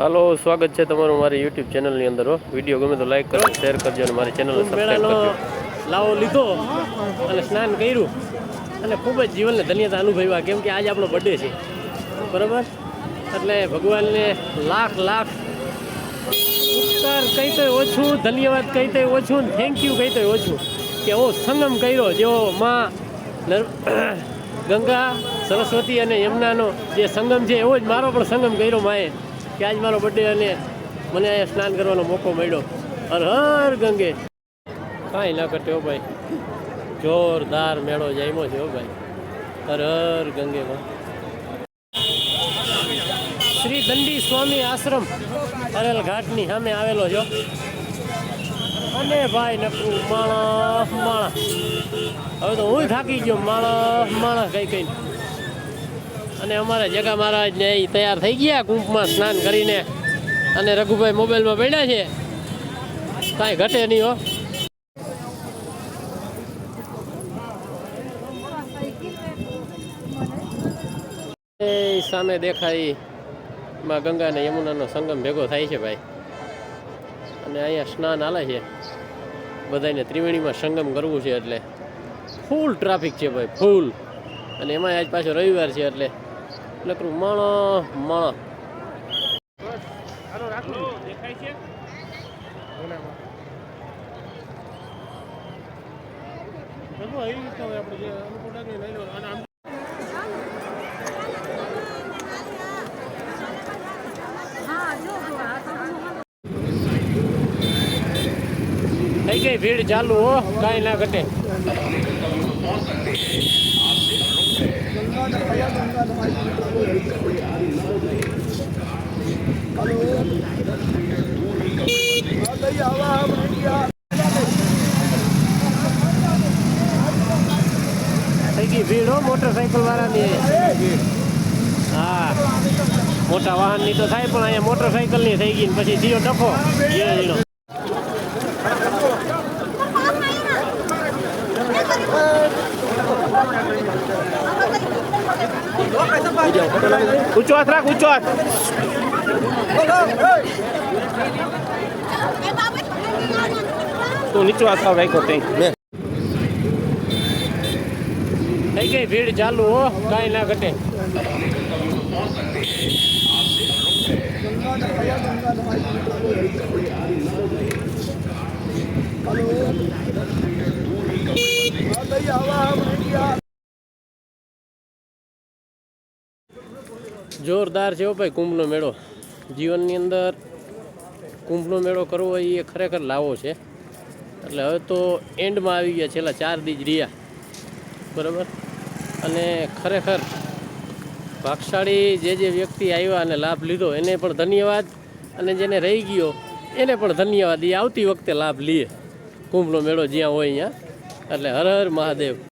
હાલો સ્વાગત છે તમારું મારી યુટ્યુબ ચેનલની અંદર હો. વીડિયો ગમે તો લાઈક કરો શેર કરજો અને મારી ચેનલને સબસ્ક્રાઈબ કરજો. લાવો લીધો અને સ્નાન કર્યું. અને ખૂબ જ જીવનને ધન્યતા અનુભવ્યા કેમ કે આજે આપણો બર્થડે છે. બરાબર? એટલે ભગવાનને લાખ લાખ ઉપકાર કહી તો ઓછું ધન્યવાદ કહી તો ઓછું થેન્ક યુ કહી તો ઓછું. કે એવો સંગમ કર્યો જેવો માં ગંગા સરસ્વતી અને યમુનાનો જે સંગમ છે એવો જ મારો પણ સંગમ કર્યો માએ. કે આજ મારો બર્થડે અને મને અહીંયા સ્નાન કરવાનો મોકો મળ્યો. હર હર ગંગે. કાંઈ ના કરતો ભાઈ. જોરદાર મેળો જામ્યો છે ભાઈ. હર હર ગંગે શ્રી દંડી સ્વામી આશ્રમ અરેલ ઘાટની સામે આવેલો છો અને ભાઈ નકરું માણસ માણસ હવે તો હું થાકી ગયો માણસ માણસ કઈ કઈ. અને અમારા જગા મહારાજ ને એ તૈયાર થઈ ગયા કુંભમાં સ્નાન કરીને. અને રઘુભાઈ મોબાઈલમાં પડ્યા છે. કાંઈ ઘટે નહીં હો. સામે દેખાયમાં ગંગા અને યમુનાનો સંગમ ભેગો થાય છે ભાઈ. અને અહીંયા સ્નાન આલે છે. બધાને ત્રિવેણીમાં સંગમ કરવું છે એટલે. ફૂલ ટ્રાફિક છે ભાઈ, ફૂલ. અને એમાં આજ પાછો રવિવાર છે એટલે. નકરું માણો માણો. થઈ ગઈ ભીડ ચાલુ હો કાંઈ ના ઘટે. ગઈ ભીડ હો મોટરસાયકલ વાળાની. હા. મોટા વાહનની તો થાય, પણ અહીંયા મોટરસાઇકલની થઈ ગઈ ને પછી જીઓ ટકો જીઓ ઊંચો હાથ રાખ ઊંચો હાથ તું નીચો હાથ રાખ્યો તઈ થઈ ગઈ ભીડ ચાલુ હો કાંઈ ના ઘટે જોરદાર છે ભાઈ, કુંભનો મેળો. જીવનની અંદર કુંભનો મેળો કરવો એ ખરેખર લાવો છે. એટલે હવે તો એન્ડમાં આવી ગયા છેલ્લા ચાર દીજ રહ્યા. બરાબર? અને ખરેખર ભાગશાળી જે જે વ્યક્તિ આવ્યા અને લાભ લીધો, એને પણ ધન્યવાદ. અને જેને રહી ગયો, એને પણ ધન્યવાદ. એ આવતી વખતે લાભ લઈએ કુંભનો મેળો જ્યાં હોય અહીંયા એટલે હર હર મહાદેવ.